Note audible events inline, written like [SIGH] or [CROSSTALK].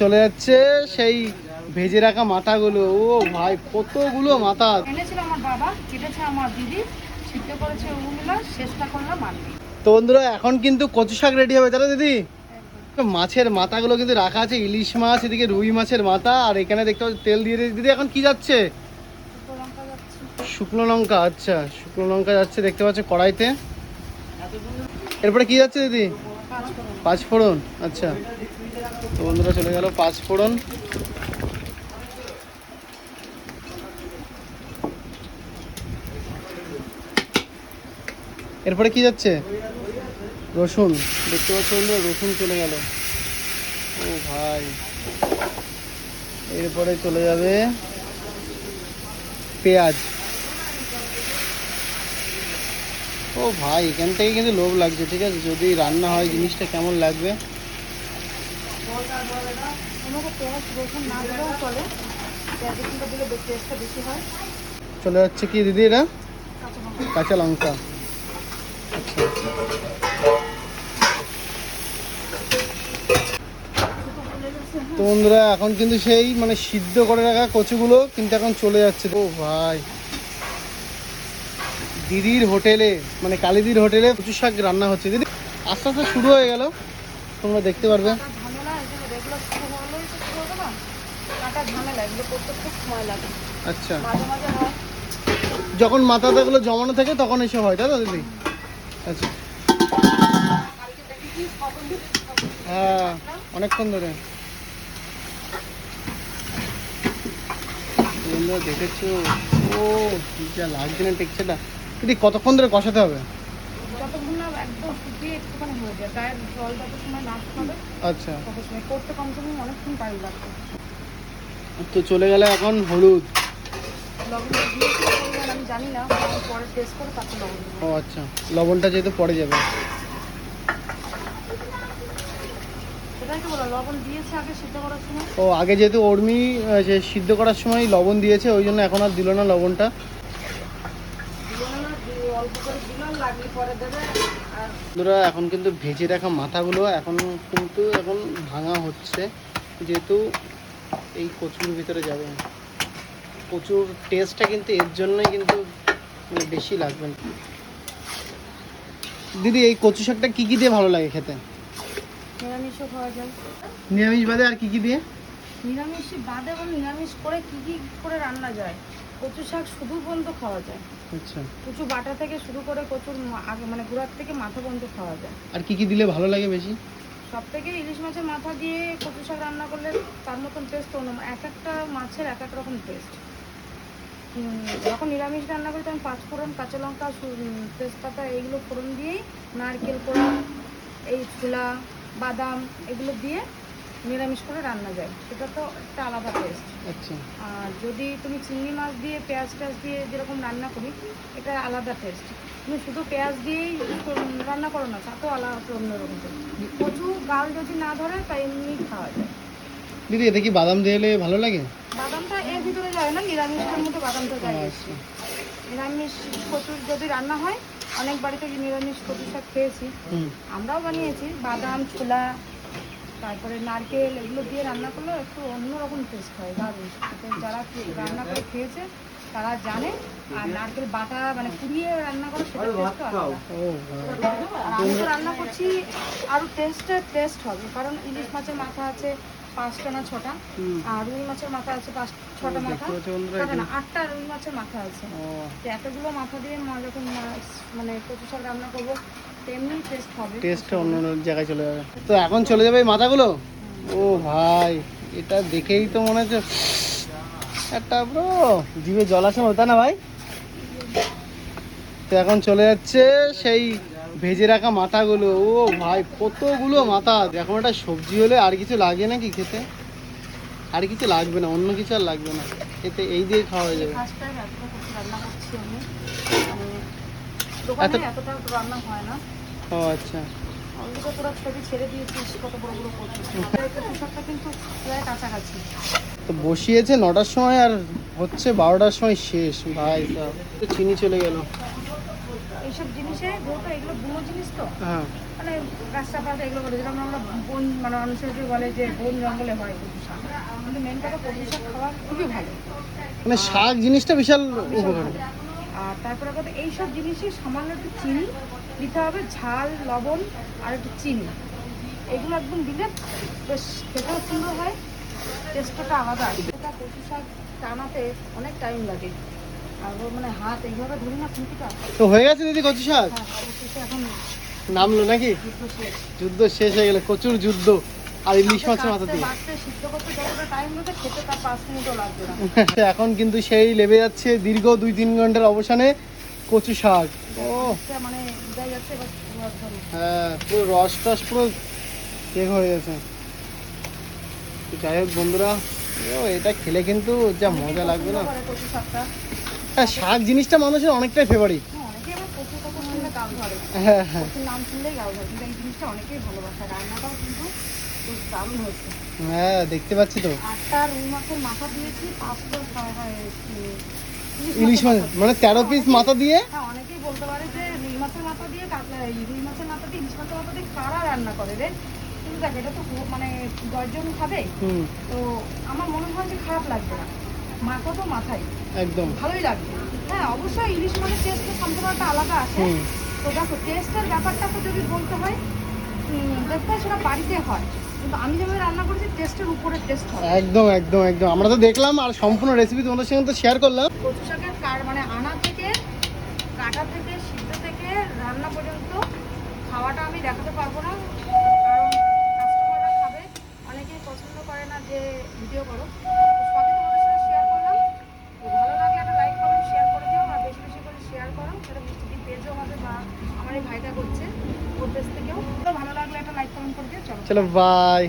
চলে যাচ্ছে সেই ভেজে রাখা মাথাগুলো। ও ভাই কতগুলো মাথা। এনেছিল আমার বাবা কেটেছে আমার দিদি সিদ্ধ করেছে ওগুলো শেষটা করলাম আমি তো বন্ধুরা এখন কিন্তু কচু শাক রেডি হবে না দিদি? মাছের মাথাগুলো কিন্তু রাখা আছে ইলিশ মাছ এদিকে রুই মাছের মাথা আর এখানে দেখতে পাচ্ছি তেল দিয়ে দিদি এখন কি যাচ্ছে? শুকনো লঙ্কা আচ্ছা শুকনো লঙ্কা যাচ্ছে দেখতে পাচ্ছ কড়াইতে। এরপরে কি যাচ্ছে দিদি? পাঁচ করুন পাঁচ ফোড়ন আচ্ছা। তো বন্ধুরা চলে গেল পাঁচ ফোড়ন। এরপরে কি যাচ্ছে? রসুন। দেখতে পাচ্ছ বন্ধুরা, রসুন চলে গেল। ও ভাই। এরপরে চলে যাবে পেঁয়াজ। ও ভাই, এখান থেকে কিন্তু লোভ লাগছে, ঠিক আছে? যদি রান্না হয়, জিনিসটা কেমন লাগবে আমাকে পেঁয়াজ রসুন না দিলেও চলে যাচ্ছে কি দিদি এটা? কাঁচা লঙ্কা। কাঁচা লঙ্কা তো বন্ধুরা, এখন কিন্তু সেই মানে সিদ্ধ করে রাখা কচুগুলো কিন্তু এখন চলে যাচ্ছে। ও ভাই। দিদির হোটেলে মানে কালিদির হোটেলে কচু শাক রান্না হচ্ছে। দিদি, আস্তে আস্তে শুরু হয়ে গেল। তোমরা দেখতে পারবে কাঁটা ঝামেলা এগুলো রেগুলার শুরু হলেই তো শুরু হবে না কাঁটা ঝামেলা এগুলো করতে খুব সময় লাগে। আচ্ছা। মাঝে মাঝে হয়। যখন মাথাটাগুলো জমানো থাকে তখন এসব হয় তাই তো দিদি? আচ্ছা। হ্যাঁ অনেকক্ষণ ধরে। দেখেছ? ও যা লাগছে না টেকছেটা দিদি কতক্ষণ ধরে কষাতে হবে? যতক্ষণ না একদম শুকিয়ে একটুখানি হয়ে যায় গায়ের জল যত সময় না শুকাবে আচ্ছা। তত সময় করতে কমসে কম অনেকক্ষণ টাইম লাগবে। তো চলে গেলে এখন হলুদ। ও আচ্ছা লবণটা যেহেতু পরে যাবে। ও আগে যেহেতু আহ, যে সিদ্ধ করার সময় লবণ দিয়েছে ওই জন্য এখন আর দিল না লবণটা। বন্ধুরা এখন কিন্তু ভেজে রাখা মাথাগুলো এখন কিন্তু এখন ভাঙা হচ্ছে। যেহেতু এই কচুর ভিতরে যাবে। কচুর টেস্টটা কিন্তু এর জন্যই কিন্তু মানে বেশি লাগবে। দিদি এই কচু শাকটা কী কী দিয়ে ভালো লাগে খেতে? নিরামিষও খাওয়া যায়। নিরামিষ বাদে আর কী কী দিয়ে? নিরামিষ বাদে এবং নিরামিষ করে কি কি করে রান্না যায়। কচু শাক শুধু পর্যন্ত খাওয়া যায়। আচ্ছা। কচু বাটা থেকে শুরু করে কচুর আগে মানে গুঁড়ার থেকে মাথা পর্যন্ত খাওয়া যায়। আর কী কী দিলে ভালো লাগে বেশি? সব থেকে ইলিশ মাছের মাথা দিয়ে কচু শাক রান্না করলে তার মতন টেস্ট অন্য এক একটা মাছের এক এক রকম টেস্ট যখন নিরামিষ রান্না করি তখন পাঁচ ফোড়ন কাঁচা লঙ্কা তেজপাতা এইগুলো ফোড়ন দিয়েই নারকেল কোড়া এই ছোলা বাদাম এগুলো দিয়ে নিরামিষ করে রান্না যায়। সেটা তো একটা আলাদা টেস্ট আচ্ছা। আর যদি তুমি চিংড়ি মাছ দিয়ে পেঁয়াজ টেয়াজ দিয়ে যেরকম রান্না করি এটা আলাদা টেস্ট তুমি শুধু পেঁয়াজ দিয়েই রান্না করো না তাতেও আলাদা অন্যরকম। কচু গাল যদি না ধরে তাই এমনি খাওয়া যায়। দিদি এতে কি বাদাম দিয়ে এলে ভালো লাগে? বাদামটা এর ভিতরে যায় না নিরামিষের মধ্যে বাদামটা যায়। আচ্ছা। নিরামিষ কচুর যদি রান্না হয় অনেক বাড়িতে নিরামিষ কচু শাক খেয়েছি আমরাও বানিয়েছি বাদাম ছোলা তারপরে নারকেল এগুলো দিয়ে রান্না করলে একটু অন্যরকম টেস্ট হয় দারুণ যারা রান্না করে খেয়েছে তারা জানে আর নারকেল বাটা মানে পুড়িয়ে রান্না করে সেটা টেস্ট। আর আমি তো রান্না করছি আরও টেস্টটা টেস্ট হবে কারণ ইলিশ মাছের মাথা আছে পাঁচটা না ছটা আর রুই মাছের মাথা আছে পাঁচ ছটা মাথা। না আটটা রুই মাছের মাথা আছে। তো এতগুলো মাথা দিয়ে যখন মানে কচু শাক রান্না করব তেমনি টেস্ট হবে। অন্য অন্য জায়গায় চলে যাবে। তো এখন চলে যাবে এই মাথাগুলো? ও ভাই এটা দেখেই তো মনে হচ্ছে একটা ব্রো জিভে জল আসে হতো না ভাই? তো এখন চলে যাচ্ছে সেই ভেজে রাখা মাথাগুলো। ও ভাই কতগুলো মাথা। এখন একটা সবজি হলে আর কিছু লাগে নাকি খেতে? আর কিছু লাগবে না অন্য কিছু আর লাগবে না। এতে এই দিয়ে খাওয়া হয়ে যাবে। মানে ও আচ্ছা। তোরা ছবি ছেড়ে দিয়েছিস কত বড় বড় শাকটা কিন্তু প্রায় কাছাকাছি। তো বসিয়েছে নটার সময় আর হচ্ছে বারোটার সময় শেষ। ভাই চিনি চলে গেল। এইসব জিনিসে এগুলো বুনো জিনিস তো? হ্যাঁ। মানে এগুলো বলে যেরকম আমরা বন মানে মানুষের যে বলে যে বন জঙ্গলে হয় কচু শাক। কিন্তু মেন কথা কচু শাক খাওয়া খুবই ভালো। মানে শাক জিনিসটা বিশাল উপকারী আর তারপরে কথা এইসব জিনিসে সামান্য একটু চিনি দিতে হবে ঝাল লবণ আর একটু চিনি। এগুলো একদম দিলে বেশ খেতেও সুন্দর হয় টেস্টটা আলাদা। এটা কচু শাক টানাতে অনেক টাইম লাগে। আর মানে হাত এইভাবে ধরি না খুঁটিটা। তো হয়ে গেছে দিদি কচু শাক? হ্যাঁ এখন নামলো নাকি? যুদ্ধ শেষ। হয়ে গেলে প্রচুর যুদ্ধ আর ইলিশ মাছের মাথা দিয়ে [LAUGHS] এখন কিন্তু সেই লেবে যাচ্ছে দীর্ঘ দুই তিন ঘণ্টার অবসানে কচু শাক। ও। মানে হ্যাঁ পুরো রস টস পুরো হয়ে গেছে। যাই হোক বন্ধুরা এটা খেলে কিন্তু যা মজা লাগবে না। হ্যাঁ শাক জিনিসটা মানুষের অনেকটাই ফেভারিট হ্যাঁ, হ্যাঁ হ্যাঁ। হ্যাঁ দেখতে পাচ্ছি তো। হয় ইলিশ মাছ মানে তেরো পিস মাথা দিয়ে হ্যাঁ অনেকেই বলতে পারে যে রুই মাছের মাথা দিয়ে কাতলা রুই মাছের মাথা দিয়ে ইলিশ মাছের মাথা দিয়ে কারা রান্না করে রে? কিন্তু দেখ এটা তো মানে দশজন খাবে। তো আমার মনে হয় যে খারাপ লাগবে না। মাথা তো মাথায়। একদম। ভালোই লাগবে। হ্যাঁ অবশ্যই ইলিশ মাছের টেস্ট তো সম্পূর্ণ একটা আলাদা আছে। তো দেখো টেস্টের ব্যাপারটা তো যদি বলতে হয় দেখতে সেটা বাড়িতে হয়। কিন্তু আমি যেভাবে রান্না করেছি টেস্টের উপরে টেস্ট হয় একদম একদম একদম। আমরা তো দেখলাম আর সম্পূর্ণ রেসিপি তোমাদের সঙ্গে তো শেয়ার করলাম। কচু শাকের কার মানে আনা থেকে কাটা থেকে থেকে রান্না পর্যন্ত খাওয়াটা আমি দেখাতে পারব না, কারণ কাস্টমাররা অনেকেই পছন্দ করে না যে ভিডিও করো। শেয়ার করলাম। ভালো একটা শেয়ার করে দিও, আর বেশি বেশি করে শেয়ার সেটা পেজও ভাইটা করছে, ওর ভালো লাগলে একটা লাইক কমেন্ট করে দিও, চলো। চলো বাই